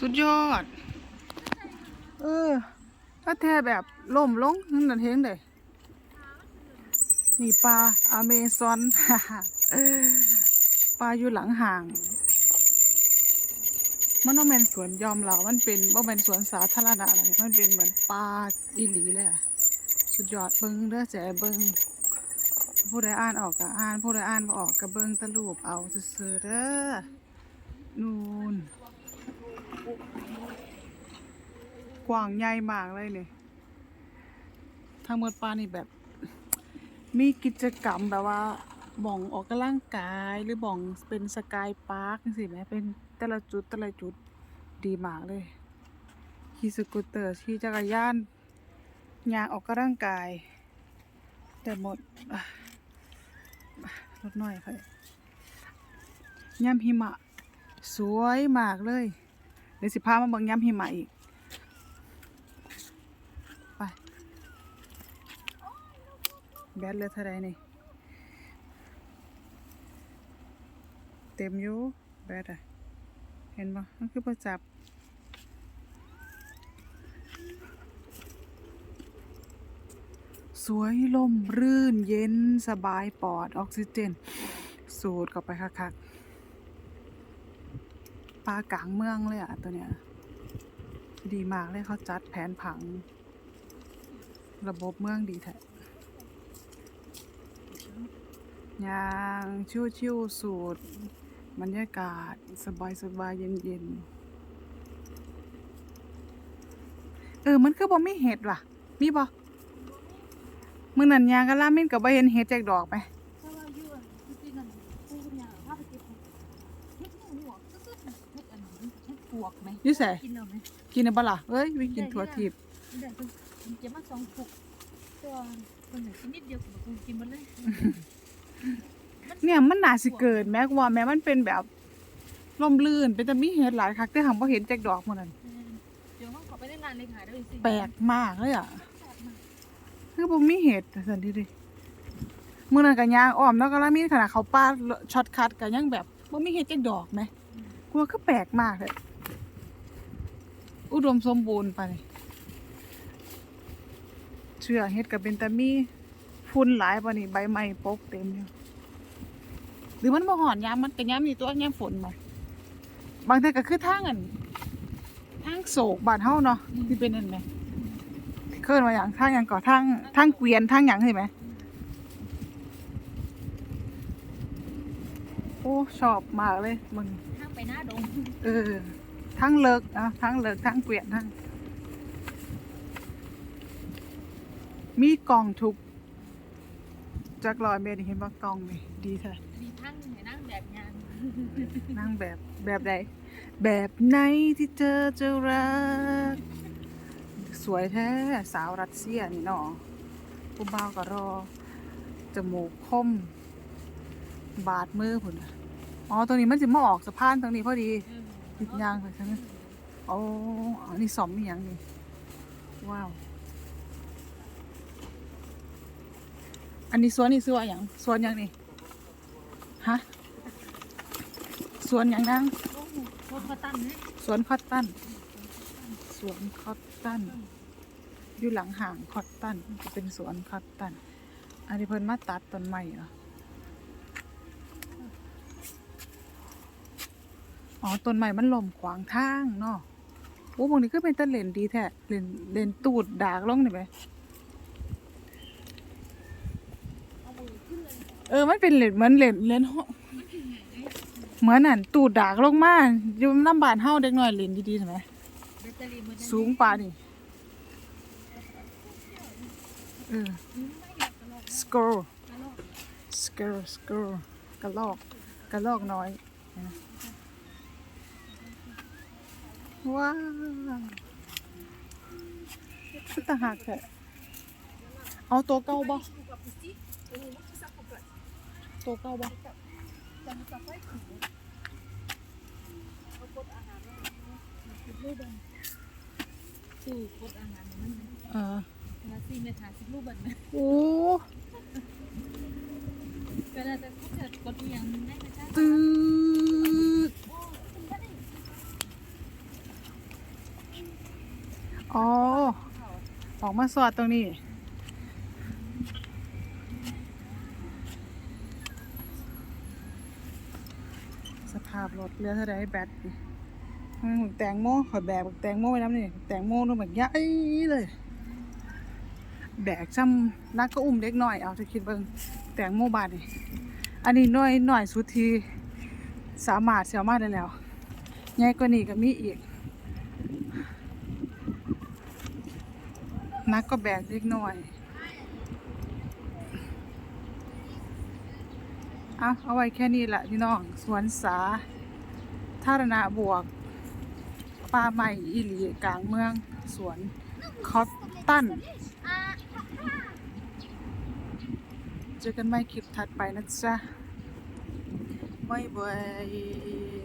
สุดยอด เออถ้าแท้แบบล่มลงนั่นนะเทงเลยนี่ปลาอเมซอนปลาอยู่หลังห่าง มันว่าเป็นสวนยอมเรา มันเป็นว่าเป็นสวนสาธารณะอะไรมันเป็นเหมือนปลาอีหลีเลยอะสุดยอดเบิ้งเด้อแจ๋เบิ้งผู้ใดอ่านออกก็อ่านผู้ใดอ่านบ่ออกก็เบิ้งตะลูปเอาซื่อๆเด้อนูน กว้างใหญ่มากเลยเนี่ยทั้งหมดปลานี่แบบ มีกิจกรรมแบบว่าบ่องออกกำลังกายหรือบ่องเป็นสกายพาร์คสิแหมเป็นแต่ละจุดแต่ละจุดดีมากเลยขี่สกูตเตอร์ขี่จักรยานยางออกกำลังกาย แต่หมดลดน่อยค่ะย่ำหิมะ สวยมากเลย ดี๋ยวสิพามาเบิ่งย่ำหิมะอีก ไป แบตเหลือเท่าไรนี่ เต็มอยู่แบตอะ เห็นปะมันคือประจับสวยลมรื่นเย็นสบายปอดออกซิเจน สูดเข้าไปคักๆ ปลากลางเมืองเลยอะตัวเนี้ย ดีมากเลยเขาจัดแผนผัง ระบบเมืองดีแท้ยางชิวชิวๆสูดบรรยากาศสบายสบายเย็นเย็นๆเออ มันคือบ่มีเห็ดว่ะ มีบ่มึงนั่นยางกะล่ามินกับบ่เห็นเห็ดแจกดอกไหม ถ้าว่าอยู่อะจริงๆอะปูเนี่ยถ้าไปเก็บเห็ดเห็ดหัวตึ๊ดๆนะเห็ดอันนี้เห็ด ปวกไหมอยู่ไสกินเอาไหมกินได้บ่ล่ะเอ้ยวิกินถั่วทิพย์เดี๋ยวคุณเก็บมาสองปุกตัวคนหนึ่งกินนิดเดียวกับคุณกินหมดเลยเนี่ยมันน่าสิเกิดแม้กว่าแม้มันเป็นแบบร่มรื่นเป็นแต่มีเห็ดหลายคักแต่หังบ่เห็นแจกดอกหมันนั่นเดี๋ยวห้องขอไปได้ร้านเลยค่ะเดี๋ยวสิแปลกมากเลยอะแปลกมากคือบ่มีเห็ดสันทีดิมื้อนั้นก็ย่างอ้อมแล้วก็ละมีขนาดเขาป้าช็อตคัทก็ยังแบบบ่มีเห็ดจักดอกไหมกูว่าคือแปลกมากเลย อุดมสมบูรณ์ปะนี่เชื่อเห็ดก็เป็นแต่มีฝุ่นหลายปะนี่ใบไม้ปกเต็มอยู่หรือมันบ่หอนยามมันก็ยามนี่ตัวยามฝนมาบางทีก็คือทางอันทางโศกบ้านเฮาเนาะที่เป็นนั่นไหมเคลื่อนมาอย่างทางอย่างก่อทางทางเกวียนทางอย่างเห็นไหมโอ้ชอบมากเลยมึงทางไปหน้าดงเออ ทั้งเลิกอะทั้งเลิกทั้งเกวียนทั้งมีกล่องทุกจากรอยเมตรนี่เห็นว่ากล่องนี่ดีแท้มีทั้งไหนนั่งแบบงาน นั่งแบบแบบใดแบบไหนที่เธอจะรัก สวยแท้สาวรัสเซียนี่เนาะผู้บ่าวก็รอจมูกคม บาดมือพุ่นน่ะอ๋อตรงนี้มันสิมาออกสะพานตรงนี้พอดี ติดยางไปใช่ไหมโอ้อันนี้สอมมีอย่างนี่ว้าว อันนี้สวนนี่ซื้อว่าอย่างสวนอย่างนี่ฮะสวนอย่างนั่งโอ้โหโคตรมาตั้นเลยสวนคอตตันสวนคอตตันอยู่หลังห่างคอตตันจะเป็นสวนคอตตัน อันนี้เพิ่นมาตัดต้นไม้เหรอ อ๋อต้นไม้มันล่มขวางทางเนาะโอ้บางนี้ก็เป็นตะเลนดีแท้เลนเลนตูดดากลงนี่ไหมเออมันเป็นเลนเหมือนเลนเลนห้องเหมือนนั่นตูดดากลงมาอยู่น้ำบานเฮาเด็กหน้อยเลนดีๆใช่ไหมสูงปลานี่เออสกอร์สกอร์สกอร์กระลอกกระลอกน้อยนะ ว้าวคือต่างหากแท้เอาตัวเก่าบ่ตัวเก่าบ่ตู้กดอาหารมันเออละสี่เมตรห้าสิบรูปแบบนั้นโอ้ก็ได้แต่เขาจะกดอย่างนึงได้ไหมจ๊ะตืด อ๋อ ออก มาสอดตรงนี้ สภาพรถเรือเท่าไรแบตแตงโมขอยแบกบักแตงโมไว้น้ำนี่แตงโมนู่นแบบยัยเลย แบกจำนักก็อุ้มเด็กหน่อยเอาจะคิดเบิ่งแตงโมบาทนี่อันนี้น้อยหน่อยสุดทีสามารถเสียมาได้แล้วใหญ่กว่านี้ก็มีอีก นักก็แบกเล็กน้อย เอาเอาไว้แค่นี้แหละพี่น้อง สวนสาธารณะบวกป่าใหม่อีหลีกลางเมือง สวนคอตตัน เจอกันใหม่คลิปถัดไปนะจ๊ะบ๊ายบาย